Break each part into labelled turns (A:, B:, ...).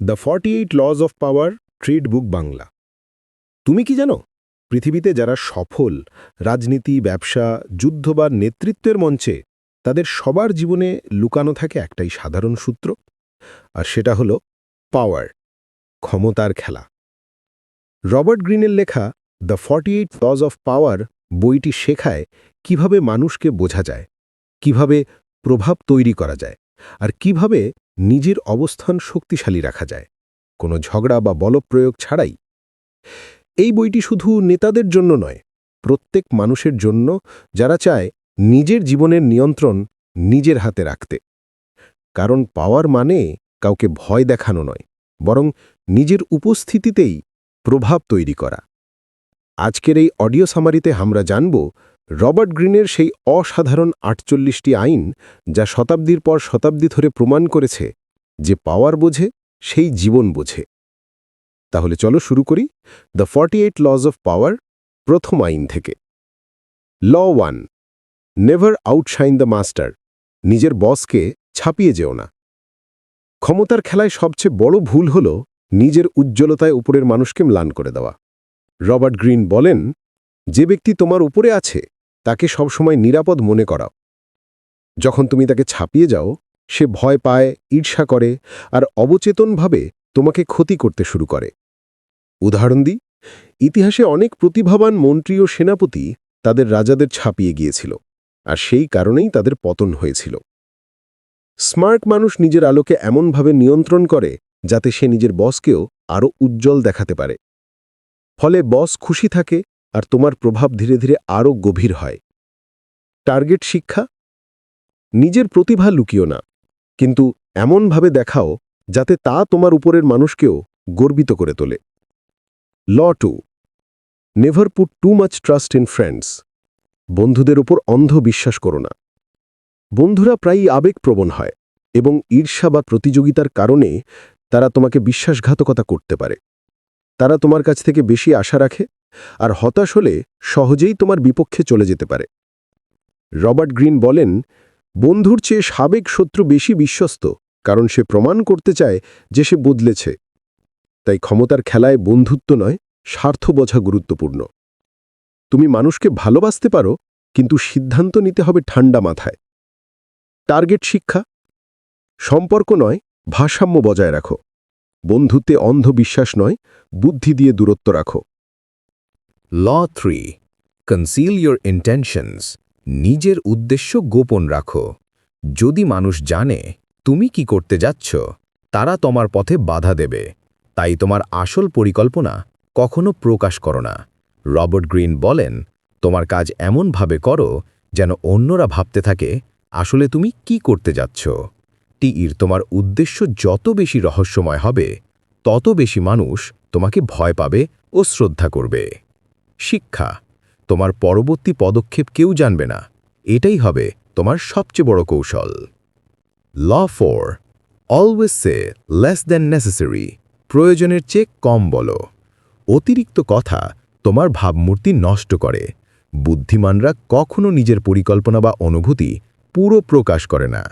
A: The forty eight laws of power trade book Bangla. তুমি কি জানো? পৃথিবীতে যারা সফল, রাজনীতি, ব্যবসা, যুদ্ধ বা নেতৃত্বের মঞ্চে তাদের সবার জীবনে লুকানো থাকে একটাই সাধারণ সূত্র, আর সেটা হলো পাওয়ার, ক্ষমতার খেলা। রবার্ট গ্রিনের লেখা the forty eight laws of power বইটি শেখায় কীভাবে মানুষকে বোঝা যায়, কীভাবে প্রভাব তৈরি করা যায়, আর কীভাবে নিজের অবস্থান শক্তিশালী রাখা যায়। কোনো ঝগড়া বা বলপ্রয়োগ ছাড়াই। এই বইটি শুধু নেতাদের জন্য নয়, প্রত্যেক মানুষের জন্য, যারা চায় নিজের জীবনের নিয়ন্ত্রণ নিজের হাতে রাখতে। কারণ পাওয়ার মানে কাউকে ভয় দেখানো নয়, বরং নিজের উপস্থিতিতেই প্রভাব তৈরি করা। আজকের এই অডিও সামারিতে আমরা জানব রবার্ট গ্রিনের সেই অসাধারণ আটচল্লিশটি আইন যা শতাব্দীর পর শতাব্দী ধরে প্রমাণ করেছে যে পাওয়ার বোঝে, সেই জীবন বোঝে। তাহলে চলো শুরু করি the forty eight laws of power, প্রথম আইন থেকে। Law one, never outshine the master, নিজের বসকে ছাপিয়ে যেও না। ক্ষমতার খেলায় সবচেয়ে বড় ভুল হল নিজের উজ্জ্বলতায় উপরের মানুষকে ম্লান করে দেওয়া। রবার্ট গ্রিন বলেন, যে ব্যক্তি তোমার উপরে আছে তাকে সবসময় নিরাপদ মনে করাও। যখন তুমি তাকে ছাপিয়ে যাও, সে ভয় পায়, ঈর্ষা করে আর অবচেতনভাবে তোমাকে ক্ষতি করতে শুরু করে। উদাহরণ দিই, ইতিহাসে অনেক প্রতিভাবান মন্ত্রী ও সেনাপতি তাদের রাজাদের ছাপিয়ে গিয়েছিল আর সেই কারণেই তাদের পতন হয়েছিল। স্মার্ট মানুষ নিজের আলোকে এমনভাবে নিয়ন্ত্রণ করে যাতে সে নিজের বসকেও আরও উজ্জ্বল দেখাতে পারে। ফলে বস খুশি থাকে আর তোমার প্রভাব ধীরে ধীরে আরও গভীর হয়। টার্গেট শিক্ষা? নিজের প্রতিভা লুকিও না। কিন্তু এমনভাবে দেখাও যাতে তা তোমার উপরের মানুষকেও গর্বিত করে তোলে। Law two. Never put too much trust in friends বন্ধুদের উপর অন্ধ বিশ্বাস করো না। বন্ধুরা প্রায়ই আবেগপ্রবণ হয় এবং ঈর্ষা বা প্রতিযোগিতার কারণে তারা তোমাকে বিশ্বাসঘাতকতা করতে পারে। তারা তোমার কাছ থেকে বেশি আশা রাখে আর হতাশ হলে সহজেই তোমার বিপক্ষে চলে যেতে পারে। রবার্ট গ্রিন বলেন, বন্ধুর চেয়ে সাবেক শত্রু বেশি বিশ্বস্ত, কারণ সে প্রমাণ করতে চায় যে সে বদলেছে। তাই ক্ষমতার খেলায় বন্ধুত্ব নয়, স্বার্থ বোঝা গুরুত্বপূর্ণ। তুমি মানুষকে ভালোবাসতে পারো, কিন্তু সিদ্ধান্ত নিতে হবে ঠান্ডা মাথায়। টার্গেট শিক্ষা। সম্পর্ক নয়, ভারসাম্য বজায় রাখো। বন্ধুত্বে অন্ধ বিশ্বাস নয়, বুদ্ধি দিয়ে দূরত্ব রাখো।
B: Law three conceal your intentions নিজের উদ্দেশ্য গোপন রাখো। যদি মানুষ জানে তুমি কি করতে যাচ্ছ, তারা তোমার পথে বাধা দেবে। তাই তোমার আসল পরিকল্পনা কখনো প্রকাশ করো না। রবার্ট গ্রিন বলেন, তোমার কাজ এমনভাবে করো যেন অন্যরা ভাবতে থাকে, আসলে তুমি কি করতে যাচ্ছ? টিইর, তোমার উদ্দেশ্য যত বেশি রহস্যময় হবে, তত বেশি মানুষ তোমাকে ভয় পাবে ও শ্রদ্ধা করবে। শিক্ষা। তোমার পরবর্তী পদক্ষেপ কেউ জানবে না। এটাই হবে তোমার সবচেয়ে বড় কৌশল। Law four always say less than necessary প্রয়োজনের চেয়ে কম বলো। অতিরিক্ত কথা তোমার ভাবমূর্তি নষ্ট করে। বুদ্ধিমানরা কখনো নিজের পরিকল্পনা বা অনুভূতি পুরো প্রকাশ করে না।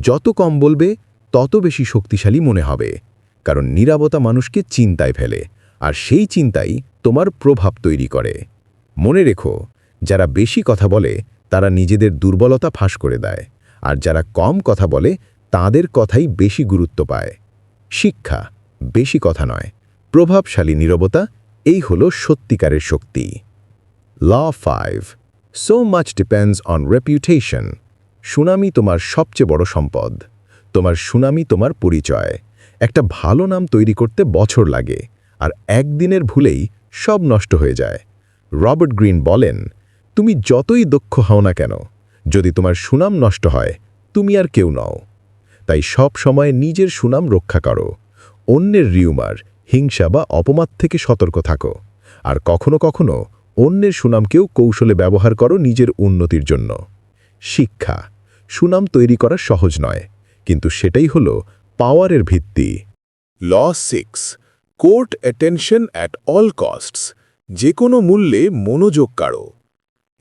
B: যত কম বলবে, তত বেশি শক্তিশালী মনে হবে। কারণ নিরাপত্তা মানুষকে চিন্তায় ফেলে। আর সেই চিন্তাই তোমার প্রভাব তৈরি করে। মনে রেখো, যারা বেশি কথা বলে, তারা নিজেদের দুর্বলতা ফাঁস করে দেয়, আর যারা কম কথা বলে, তাদের কথাই বেশি গুরুত্ব পায়। শিক্ষা বেশি কথা নয়, প্রভাবশালী নীরবতা, এই হল সত্যিকারের শক্তি। Law five so much depends on reputation tsunami তোমার সবচেয়ে বড় সম্পদ। তোমার সুনামি তোমার পরিচয়। একটা ভালো নাম তৈরি করতে বছর লাগে, আর একদিনের ভুলেই সব নষ্ট হয়ে যায়। রবার্ট গ্রিন বলেন, তুমি যতই দক্ষ হও না কেন, যদি তোমার সুনাম নষ্ট হয়, তুমি আর কেউ নও। তাই সব সময় নিজের সুনাম রক্ষা করো। অন্যের রিউমার, হিংসা বা অপমাদ থেকে সতর্ক থাকো। আর কখনো কখনো অন্যের সুনামকেও কৌশলে ব্যবহার করো নিজের উন্নতির জন্য। শিক্ষা, সুনাম তৈরি করা সহজ নয়, কিন্তু সেটাই হল পাওয়ারের ভিত্তি।
C: Law six court attention at all costs যে কোনো মূল্যে মনোযোগ কাড়ো।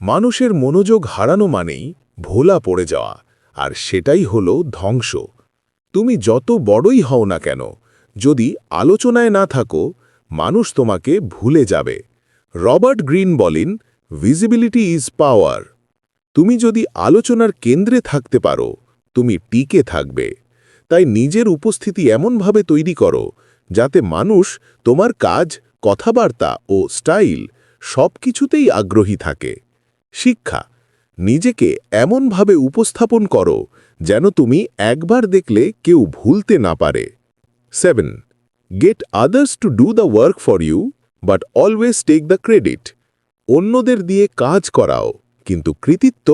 C: মানুষের মনোযোগ হারানো মানেই ভোলা পড়ে যাওয়া, আর সেটাই হল ধ্বংস। তুমি যত বড়ই হও না কেন, যদি আলোচনায় না থাকো, মানুষ তোমাকে ভুলে যাবে। রবার্ট গ্রিন বলেন ভিজিবিলিটি ইজ পাওয়ার তুমি যদি আলোচনার কেন্দ্রে থাকতে পারো, তুমি টিকে থাকবে। তাই নিজের উপস্থিতি এমনভাবে তৈরি করো যাতে মানুষ তোমার কাজ, কথাবার্তা ও স্টাইল সব কিছুতেই আগ্রহী থাকে। শিক্ষা, নিজেকে এমনভাবে উপস্থাপন করো যেন তুমি একবার দেখলে কেউ ভুলতে না পারে। Seven, get others to do the work for you, but always take the credit. অন্যদের দিয়ে কাজ করাও, কিন্তু কৃতিত্ব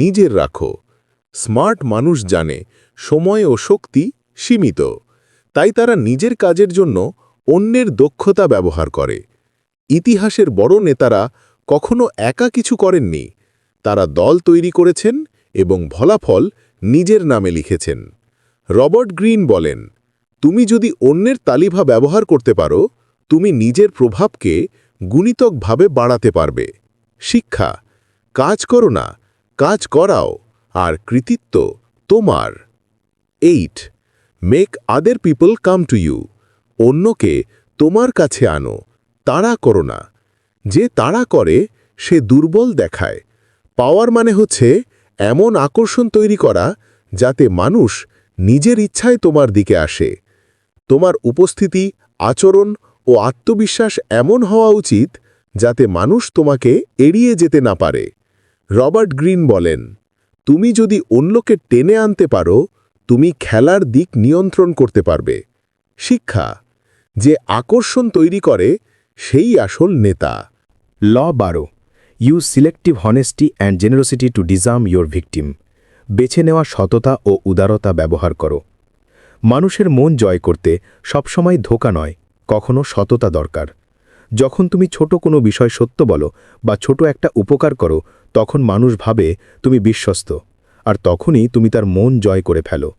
C: নিজের রাখো। স্মার্ট মানুষ জানে সময় ও শক্তি সীমিত। তাই তারা নিজের কাজের জন্য অন্যের দক্ষতা ব্যবহার করে। ইতিহাসের বড় নেতারা কখনো একা কিছু করেননি। তারা দল তৈরি করেছেন এবং ফলাফল নিজের নামে লিখেছেন। রবার্ট গ্রিন বলেন, তুমি যদি অন্যের তালিভা ব্যবহার করতে পারো, তুমি নিজের প্রভাবকে গুণিতকভাবে বাড়াতে পারবে। শিক্ষা, কাজ করো না, কাজ করাও, আর কৃতিত্ব তোমার। Eight make other people come to you অন্যকে তোমার কাছে আনো, তাড়া করো না। যে তাড়া করে, সে দুর্বল দেখায়। পাওয়ার মানে হচ্ছে, এমন আকর্ষণ তৈরি করা, যাতে মানুষ নিজের ইচ্ছায় তোমার দিকে আসে। তোমার উপস্থিতি, আচরণ ও আত্মবিশ্বাস এমন হওয়া উচিত, যাতে মানুষ তোমাকে এড়িয়ে যেতে না পারে। রবার্ট গ্রিন বলেন, তুমি যদি অন্যকে টেনে আনতে পারো তুমি খেলার দিক নিয়ন্ত্রণ করতে পারবে। শিক্ষা, যে আকর্ষণ তৈরি করে, সেই আসল নেতা।
B: ল বারো use selective honesty and generosity to disarm your victim বেছে নেওয়া সততা ও উদারতা ব্যবহার করো। মানুষের মন জয় করতে সবসময় ধোকা নয়, কখনো সততা দরকার। যখন তুমি ছোট কোনো বিষয় সত্য বলো বা ছোট একটা উপকার করো, তখন মানুষ ভাবে তুমি বিশ্বস্ত। আর তখনই তুমি তার মন জয় করে ফেলো।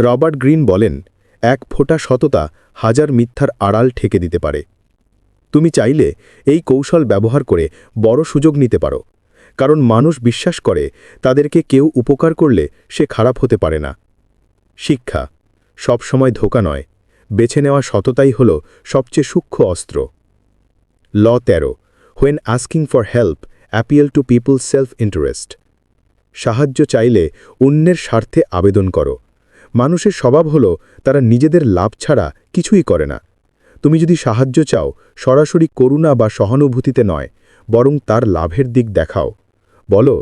B: রবার্ট গ্রিন বলেন, এক ফোঁটা সততা হাজার মিথ্যার আড়াল ঠেকে দিতে পারে। তুমি চাইলে এই কৌশল ব্যবহার করে বড় সুযোগ নিতে পারো। কারণ মানুষ বিশ্বাস করে তাদেরকে কেউ উপকার করলে সে খারাপ হতে পারে না। শিক্ষা সবসময় ধোকা নয়। বেছে নেওয়া সততাই হল সবচেয়ে সূক্ষ্ম অস্ত্র। ল তেরো, when asking for help, appeal to people's self interest. সাহায্য চাইলে অন্যের স্বার্থে আবেদন করো। মানুষের স্বভাব হল, তারা নিজেদের লাভ ছাড়া কিছুই করে না। তুমি যদি সাহায্য চাও, সরাসরি করুণা বা সহানুভূতিতে নয়, বরং তার লাভের দিক দেখাও। বলো,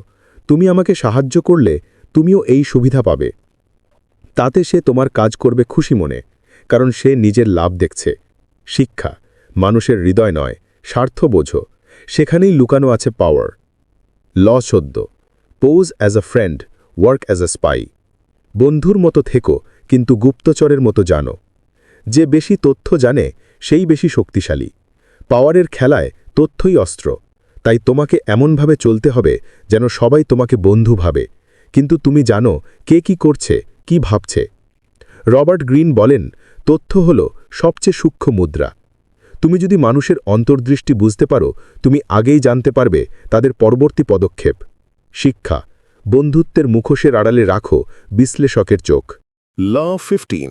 B: তুমি আমাকে সাহায্য করলে তুমিও এই সুবিধা পাবে। তাতে সে তোমার কাজ করবে খুশি মনে, কারণ সে নিজের লাভ দেখছে। শিক্ষা, মানুষের হৃদয় নয়, স্বার্থ বোঝো, সেখানেই লুকানো আছে পাওয়ার ল চোদ্দ। Pose as a friend work as a spy বন্ধুর মতো থেকো, কিন্তু গুপ্তচরের মতো জানো। যে বেশি তথ্য জানে, সেই বেশি শক্তিশালী। পাওয়ারের খেলায় তথ্যই অস্ত্র। তাই তোমাকে এমনভাবে চলতে হবে যেন সবাই তোমাকে বন্ধু ভাবে। কিন্তু তুমি জানো কে কি করছে, কি ভাবছে। রবার্ট গ্রিন বলেন, তথ্য হল সবচেয়ে সূক্ষ্ম মুদ্রা। তুমি যদি মানুষের অন্তর্দৃষ্টি বুঝতে পারো, তুমি আগেই জানতে পারবে তাদের পরবর্তী পদক্ষেপ। শিক্ষা, বন্ধুত্বের মুখোশের আড়ালে রাখো বিশ্লেষকের চোখ।
C: Law fifteen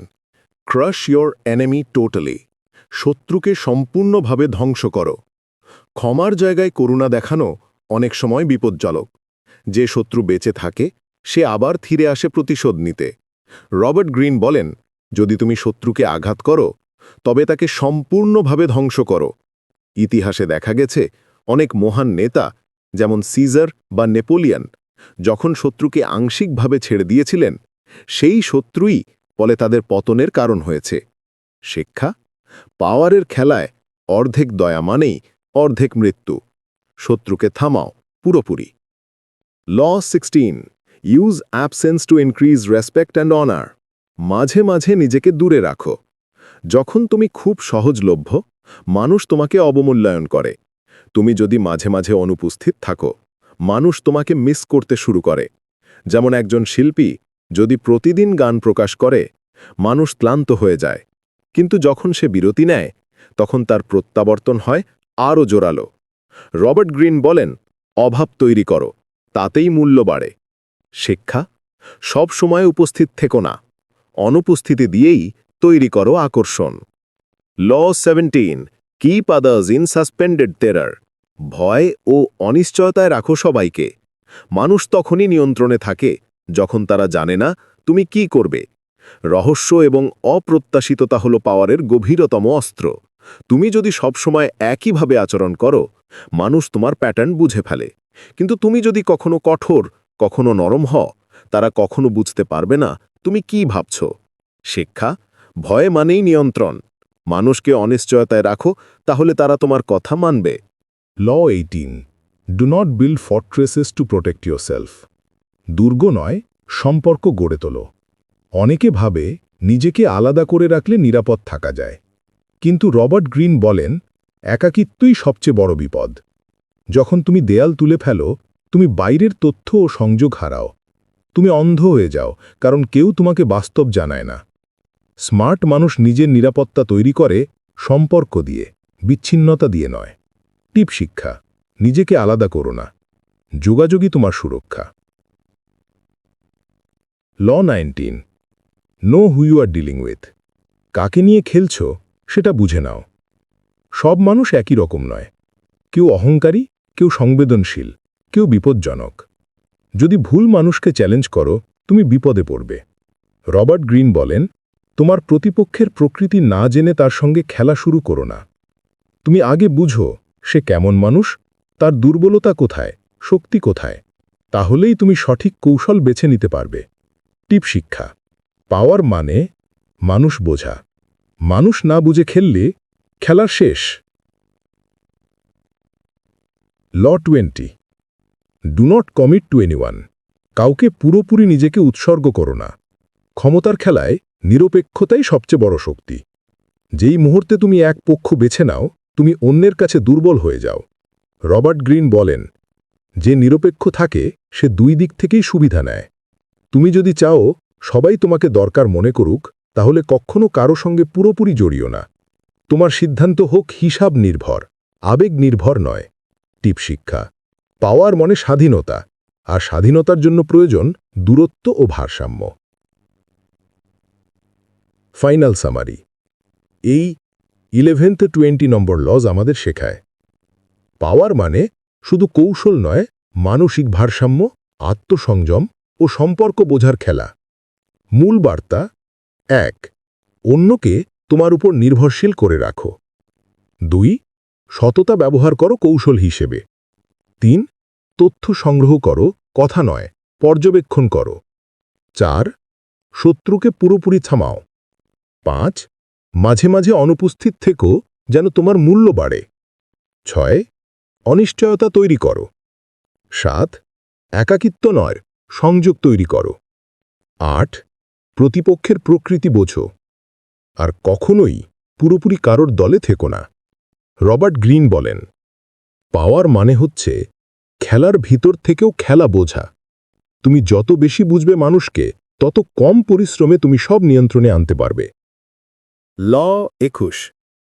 C: crush your enemy totally শত্রুকে সম্পূর্ণভাবে ধ্বংস করো। ক্ষমার জায়গায় করুণা দেখানো অনেক সময় বিপজ্জনক। যে শত্রু বেঁচে থাকে, সে আবার ফিরে আসে প্রতিশোধ নিতে। রবার্ট গ্রিন বলেন, যদি তুমি শত্রুকে আঘাত করো, তবে তাকে সম্পূর্ণভাবে ধ্বংস করো। ইতিহাসে দেখা গেছে, অনেক মহান নেতা যেমন সিজার বা নেপোলিয়ন, যখন শত্রুকে আংশিকভাবে ছেড়ে দিয়েছিলেন, সেই শত্রুই ফলে তাদের পতনের কারণ হয়েছে। শিক্ষা, পাওয়ারের খেলায় অর্ধেক দয়া মানেই অর্ধেক মৃত্যু। শত্রুকে থামাও, পুরোপুরি। Law sixteen use absence to increase respect and honour মাঝে মাঝে নিজেকে দূরে রাখো। যখন তুমি খুব সহজলভ্য, মানুষ তোমাকে অবমূল্যায়ন করে। তুমি যদি মাঝে মাঝে অনুপস্থিত থাকো, মানুষ তোমাকে মিস করতে শুরু করে। যেমন একজন শিল্পী, যদি প্রতিদিন গান প্রকাশ করে, মানুষ ক্লান্ত হয়ে যায়। কিন্তু যখন সে বিরতি নেয়, তখন তার প্রত্যাবর্তন হয় আরও জোরালো। রবার্ট গ্রিন বলেন, অভাব তৈরি করো, তাতেই মূল্য বাড়ে। শিক্ষা, সব সময় উপস্থিত থেকো না। অনুপস্থিতি দিয়েই তৈরি করো আকর্ষণ। Law seventeen keep others in suspended terror ভয় ও অনিশ্চয়তায় রাখো সবাইকে। মানুষ তখনই নিয়ন্ত্রণে থাকে, যখন তারা জানে না তুমি কি করবে। রহস্য এবং অপ্রত্যাশিততা হল পাওয়ারের গভীরতম অস্ত্র। তুমি যদি সবসময় একইভাবে আচরণ করো, মানুষ তোমার প্যাটার্ন বুঝে ফেলে। কিন্তু তুমি যদি কখনো কঠোর, কখনো নরম হ তারা কখনো বুঝতে পারবে না তুমি কি ভাবছ। শিক্ষা, ভয় মানেই নিয়ন্ত্রণ। মানুষকে অনিশ্চয়তায় রাখো, তাহলে তারা তোমার কথা মানবে।
D: Law eighteen do not build fortresses to protect yourself দুর্গ নয়, সম্পর্ক গড়ে তোলো। অনেকে ভাবে, নিজেকে আলাদা করে রাখলে নিরাপদ থাকা যায়। কিন্তু রবার্ট গ্রিন বলেন, একাকিত্বই সবচেয়ে বড় বিপদ। যখন তুমি দেয়াল তুলে ফেলো, তুমি বাইরের তথ্য ও সংযোগ হারাও। তুমি অন্ধ হয়ে যাও, কারণ কেউ তোমাকে বাস্তব জানায় না। স্মার্ট মানুষ নিজের নিরাপত্তা তৈরি করে, সম্পর্ক দিয়ে, বিচ্ছিন্নতা দিয়ে নয়। টিপ শিক্ষা, নিজেকে আলাদা করো না। যোগাযোগই তোমার সুরক্ষা। Law nineteen know who you are dealing with কাকে নিয়ে খেলছ, সেটা বুঝে নাও। সব মানুষ একই রকম নয়। কেউ অহংকারী, কেউ সংবেদনশীল, কেউ বিপজ্জনক। যদি ভুল মানুষকে চ্যালেঞ্জ করো, তুমি বিপদে পড়বে। রবার্ট গ্রিন বলেন তোমার প্রতিপক্ষের প্রকৃতি না জেনে তার সঙ্গে খেলা শুরু করো না। তুমি আগে বুঝো, সে কেমন মানুষ, তার দুর্বলতা কোথায়, শক্তি কোথায়, তাহলেই তুমি সঠিক কৌশল বেছে নিতে পারবে। টিপ শিক্ষা, পাওয়ার মানে মানুষ বোঝা। মানুষ না বুঝে খেললে খেলা শেষ। Law twenty, do not commit to anyone. কাউকে পুরোপুরি নিজেকে উৎসর্গ করো না। ক্ষমতার খেলায় নিরপেক্ষতাই সবচেয়ে বড় শক্তি। যেই মুহূর্তে তুমি এক পক্ষ বেছে নাও, তুমি অন্যের কাছে দুর্বল হয়ে যাও। রবার্ট গ্রিন বলেন, যে নিরপেক্ষ থাকে, সে দুই দিক থেকেই সুবিধা নেয়। তুমি যদি চাও, সবাই তোমাকে দরকার মনে করুক, তাহলে কখনো কারও সঙ্গে পুরোপুরি জড়িও না। তোমার সিদ্ধান্ত হোক হিসাব নির্ভর, আবেগ নির্ভর নয়, টিপ শিক্ষা। পাওয়ার মনে স্বাধীনতা, আর স্বাধীনতার জন্য প্রয়োজন দূরত্ব ও ভারসাম্য। Final summary. এই ইলেভেন্থ টোয়েন্টি নম্বর লজ আমাদের শেখায়। পাওয়ার মানে শুধু কৌশল নয়, মানসিক ভারসাম্য, আত্মসংযম ও সম্পর্ক বোঝার খেলা। মূল বার্তা, এক, অন্যকে তোমার উপর নির্ভরশীল করে রাখো। দুই, সততা ব্যবহার করো কৌশল হিসেবে। তিন, তথ্য সংগ্রহ করো, কথা নয়, পর্যবেক্ষণ করো। চার, শত্রুকে পুরোপুরি থামাও। পাঁচ, মাঝে মাঝে অনুপস্থিত থেকো যেন তোমার মূল্য বাড়ে। ছয়, অনিশ্চয়তা তৈরি করো। সাত, একাকিত্ব নয়, সংযোগ তৈরি করো। আট, প্রতিপক্ষের প্রকৃতি বোঝো। আর কখনোই পুরোপুরি কারোর দলে থেকো না। রবার্ট গ্রিন বলেন, পাওয়ার মানে হচ্ছে খেলার ভিতর থেকেও খেলা বোঝা। তুমি যত বেশি বুঝবে মানুষকে, তত কম পরিশ্রমে তুমি সব নিয়ন্ত্রণে আনতে পারবে।
C: ল একুশ।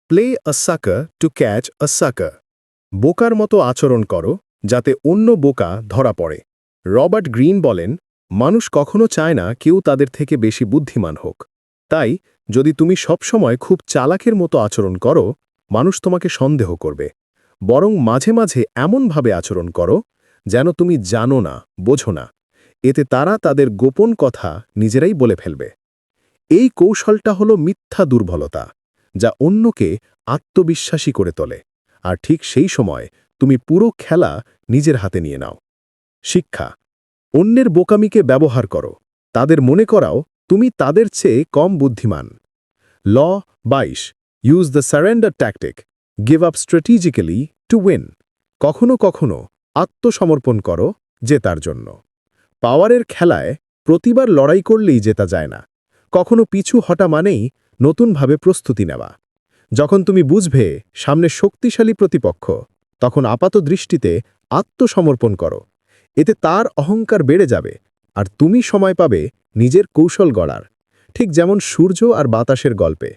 C: প্লে আ সাকার টু ক্যাচ আ সাকার বোকার মতো আচরণ করো, যাতে অন্য বোকা ধরা পড়ে। রবার্ট গ্রিন বলেন, মানুষ কখনো চায় না কেউ তাদের থেকে বেশি বুদ্ধিমান হোক। তাই, যদি তুমি সবসময় খুব চালাকের মতো আচরণ করো, মানুষ তোমাকে সন্দেহ করবে। বরং মাঝে মাঝে এমনভাবে আচরণ করো, যেন তুমি জানো না, বোঝো না। এতে তারা তাদের গোপন কথা নিজেরাই বলে ফেলবে। এই কৌশলটা হল মিথ্যা দুর্বলতা, যা অন্যকে আত্মবিশ্বাসী করে তোলে। আর ঠিক সেই সময় তুমি পুরো খেলা নিজের হাতে নিয়ে নাও। শিক্ষা, অন্যের বোকামিকে ব্যবহার করো। তাদের মনে করাও তুমি তাদের চেয়ে কম বুদ্ধিমান। ল, বাইশ use the surrender tactic give up strategically to win কখনো কখনো আত্মসমর্পণ করো জেতার জন্য। পাওয়ারের খেলায় প্রতিবার লড়াই করলেই জেতা যায় না। কখনো পিছু হটা মানেই নতুনভাবে প্রস্তুতি নেওয়া। যখন তুমি বুঝবে সামনে শক্তিশালী প্রতিপক্ষ, তখন আপাত দৃষ্টিতে আত্মসমর্পণ করো। এতে তার অহংকার বেড়ে যাবে আর তুমি সময় পাবে নিজের কৌশল গড়ার। ঠিক যেমন সূর্য আর বাতাসের গল্পে,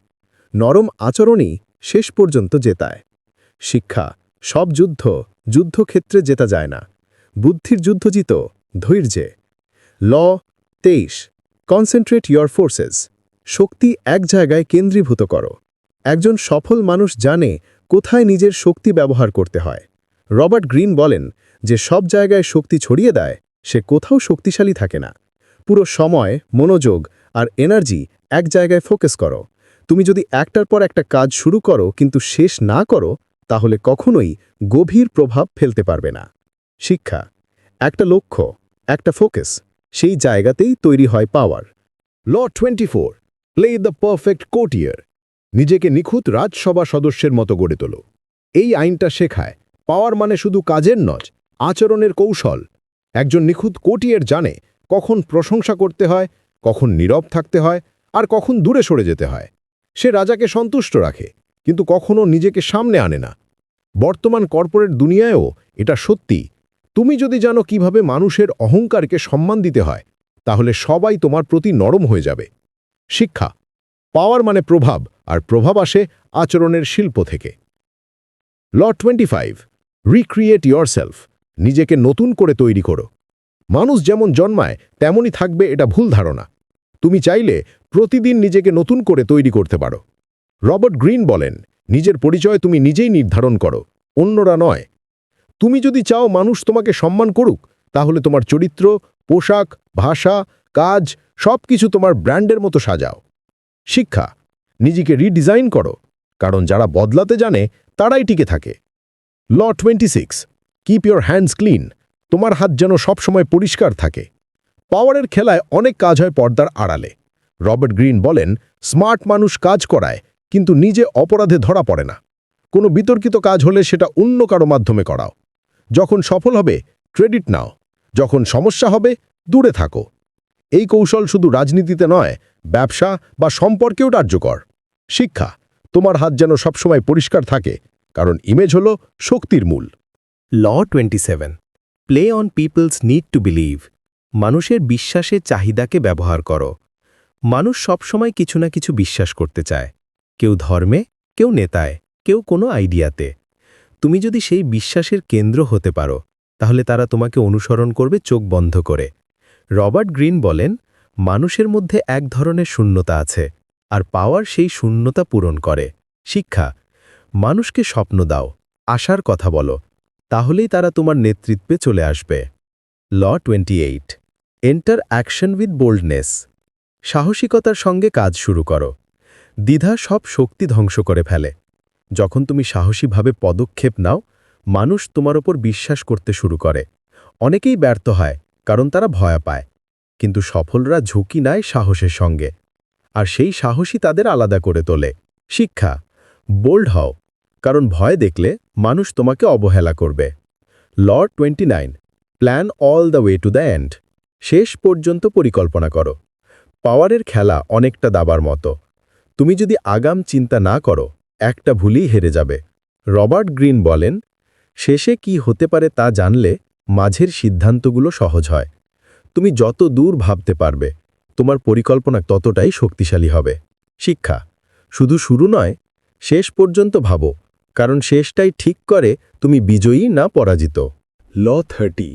C: নরম আচরণই শেষ পর্যন্ত জেতায়। শিক্ষা, সব যুদ্ধ যুদ্ধক্ষেত্রে জেতা যায় না। বুদ্ধির যুদ্ধ জিত ধৈর্যে। ল, তেইশ। কনসেন্ট্রেট ইয়োর ফোর্সেস
A: শক্তি এক জায়গায় কেন্দ্রীভূত করো। একজন সফল মানুষ জানে কোথায় নিজের শক্তি ব্যবহার করতে হয়। রবার্ট গ্রিন বলেন যে সব জায়গায় শক্তি ছড়িয়ে দেয়, সে কোথাও শক্তিশালী থাকে না। পুরো সময়, মনোযোগ আর এনার্জি এক জায়গায় ফোকাস করো। তুমি যদি একটার পর একটা কাজ শুরু করো কিন্তু শেষ না করো, তাহলে কখনোই গভীর প্রভাব ফেলতে পারবে না। শিক্ষা। একটা লক্ষ্য, একটা ফোকাস। সেই জায়গাতেই তৈরি হয় power.
D: Law twenty four play the perfect courtier নিজেকে নিখুঁত রাজসভা সদস্যের মতো গড়ে তোল। এই আইনটা শেখায়, পাওয়ার মানে শুধু কাজের নজ আচরণের কৌশল। একজন নিখুঁত কোটিয়ার জানে কখন প্রশংসা করতে হয়, কখন নীরব থাকতে হয়, আর কখন দূরে সরে যেতে হয়। সে রাজাকে সন্তুষ্ট রাখে, কিন্তু কখনও নিজেকে সামনে আনে না। বর্তমান কর্পোরেট দুনিয়ায়ও এটা সত্যি তুমি যদি জানো কীভাবে মানুষের অহংকারকে সম্মান দিতে হয়, তাহলে সবাই তোমার প্রতি নরম হয়ে যাবে। শিক্ষা, পাওয়ার মানে প্রভাব, আর প্রভাব আসে আচরণের শিল্প থেকে। Law twenty five recreate self নিজেকে নতুন করে তৈরি করো। মানুষ যেমন জন্মায়, তেমনই থাকবে এটা ভুল ধারণা। তুমি চাইলে প্রতিদিন নিজেকে নতুন করে তৈরি করতে পারো। রবার্ট গ্রিন বলেন, নিজের পরিচয় তুমি নিজেই নির্ধারণ করো, অন্যরা নয় তুমি যদি চাও মানুষ তোমাকে সম্মান করুক, তাহলে তোমার চরিত্র, পোশাক, ভাষা, কাজ সব কিছু তোমার ব্র্যান্ডের মতো সাজাও। শিক্ষা, নিজেকে রিডিজাইন করো, কারণ যারা বদলাতে জানে, তারাই টিকে থাকে। Law twenty six keep your hands clean তোমার হাত যেন সবসময় পরিষ্কার থাকে। পাওয়ারের খেলায় অনেক কাজ হয় পর্দার আড়ালে। রবার্ট গ্রিন বলেন, স্মার্ট মানুষ কাজ করায়, কিন্তু নিজে অপরাধে ধরা পড়ে না। কোনো বিতর্কিত কাজ হলে সেটা অন্য কারও মাধ্যমে করাও। যখন সফল হবে ক্রেডিট নাও। যখন সমস্যা হবে, দূরে থাকো। এই কৌশল শুধু রাজনীতিতে নয়, ব্যবসা বা সম্পর্কেও কার্যকর। শিক্ষা, তোমার হাত যেন সবসময় পরিষ্কার থাকে, কারণ ইমেজ হল শক্তির মূল।
A: Law twenty seven play on people's need to believe মানুষের বিশ্বাসের চাহিদাকে ব্যবহার করো। মানুষ সবসময় কিছু না কিছু বিশ্বাস করতে চায়। কেউ ধর্মে, কেউ নেতায়, কেউ কোনো আইডিয়াতে তুমি যদি সেই বিশ্বাসের কেন্দ্র হতে পারো, তাহলে তারা তোমাকে অনুসরণ করবে চোখ বন্ধ করে। রবার্ট গ্রিন বলেন, মানুষের মধ্যে এক ধরনের শূন্যতা আছে, আর পাওয়ার সেই শূন্যতা পূরণ করে। শিক্ষা, মানুষকে স্বপ্ন দাও, আশার কথা বলো, তাহলেই তারা তোমার নেতৃত্বে চলে আসবে। Law twenty eight, enter action with boldness সাহসিকতার সঙ্গে কাজ শুরু করো। দ্বিধা সব শক্তি ধ্বংস করে ফেলে। যখন তুমি সাহসীভাবে পদক্ষেপ নাও, মানুষ তোমার ওপর বিশ্বাস করতে শুরু করে। অনেকেই ব্যর্থ হয়, কারণ তারা ভয় পায়। কিন্তু সফলরা ঝুঁকি নেয় সাহসের সঙ্গে। আর সেই সাহসী তাদের আলাদা করে তোলে। শিক্ষা, বোল্ড হও, কারণ ভয় দেখলে মানুষ তোমাকে অবহেলা করবে। Law twenty nine plan all the way to the end. শেষ পর্যন্ত পরিকল্পনা করো। পাওয়ারের খেলা অনেকটা দাবার মতো। তুমি যদি আগাম চিন্তা না করো একটা ভুলই হেরে যাবে। রবার্ট গ্রিন বলেন, শেষে কি হতে পারে তা জানলে মাঝের সিদ্ধান্তগুলো সহজ হয়। তুমি যত দূর ভাবতে পারবে, তোমার পরিকল্পনা ততটাই শক্তিশালী হবে। শিক্ষা, শুধু শুরু নয়, শেষ পর্যন্ত ভাবো, কারণ শেষটাই ঠিক করে তুমি বিজয়ী না পরাজিত।
C: Law thirty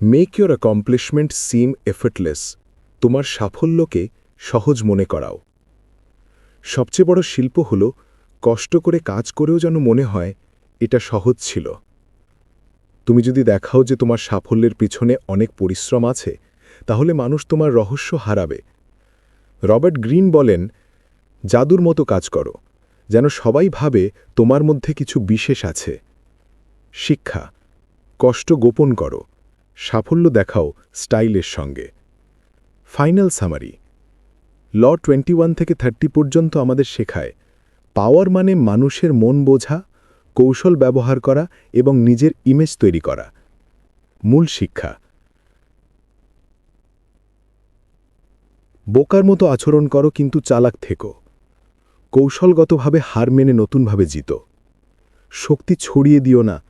C: make your accomplishment seem effortless তোমার সাফল্যকে সহজ মনে করাও। সবচেয়ে বড় শিল্প হল কষ্ট করে কাজ করেও যেন মনে হয়, এটা সহজ ছিল। তুমি যদি দেখাও যে তোমার সাফল্যের পিছনে অনেক পরিশ্রম আছে, তাহলে মানুষ তোমার রহস্য হারাবে। রবার্ট গ্রিন বলেন, জাদুর মতো কাজ করো, যেন সবাই ভাবে তোমার মধ্যে কিছু বিশেষ আছে। শিক্ষা, কষ্ট গোপন করো, সাফল্য দেখাও স্টাইলের সঙ্গে। ফাইনাল সামারি, ল টোয়েন্টি থেকে থার্টি পর্যন্ত আমাদের শেখায় পাওয়ার মানে মানুষের মন বোঝা, কৌশল ব্যবহার করা এবং নিজের ইমেজ তৈরি করা। মূল শিক্ষা। বোকার মতো আচরণ করো কিন্তু চালাক থেকো। কৌশলগতভাবে হার মেনে নতুনভাবে জিত। শক্তি ছড়িয়ে দিও না,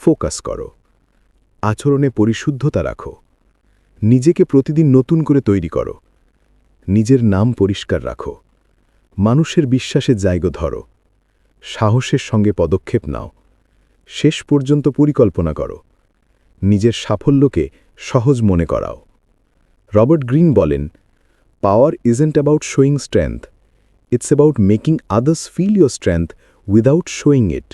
C: ফোকাস করো। আচরণে পরিশুদ্ধতা রাখো। নিজেকে প্রতিদিন নতুন করে তৈরি করো। নিজের নাম পরিষ্কার রাখো। মানুষের বিশ্বাসে জায়গা ধরো। সাহসের সঙ্গে পদক্ষেপ নাও। শেষ পর্যন্ত পরিকল্পনা করো। নিজের সাফল্যকে সহজ মনে করাও। রবার্ট গ্রিন বলেন
A: power isn't about showing strength it's about making others feel your strength without showing it